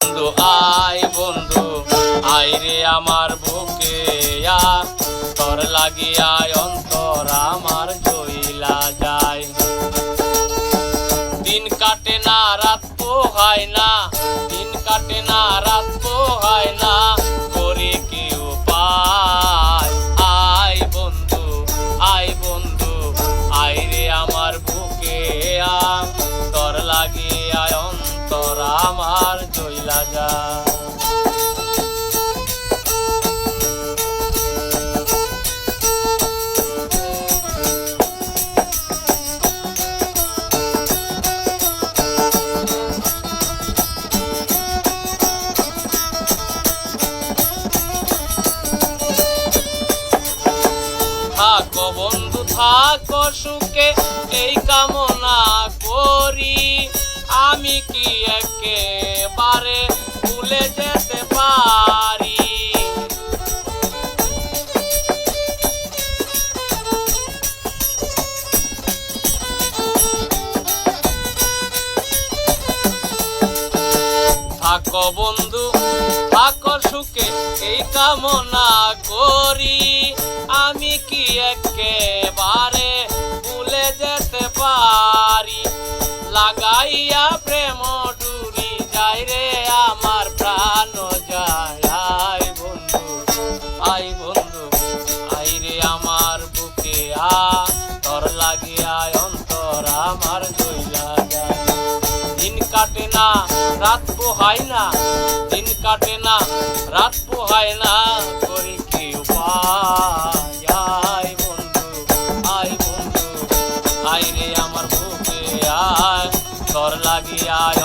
বন্ধু, আয় বন্ধু, আয় রে আমার বুকে তোর লাগি আয় অন্তর, আমার জইলা যায় দিন কাটে না, রাত পোহায় না, দিন কাটে না, রাত পোহায় না। আমার জইলা যায় থাকো বন্ধু থাকো সুখে এই থাকো বন্ধু, থাকো সুখে, এই কামনা করি। আমি কি একেবারে ভুলে যেতে পারি? লাগাইয়া প্রেম কাটে না, রাত পোহায় না, দিন কাটে না, রাত পোহায় না। করি কি উপায়? আয় বন্ধু আয় বন্ধু, আয় রে আমার বুকে আয়। তোর লাগিয়ে আয়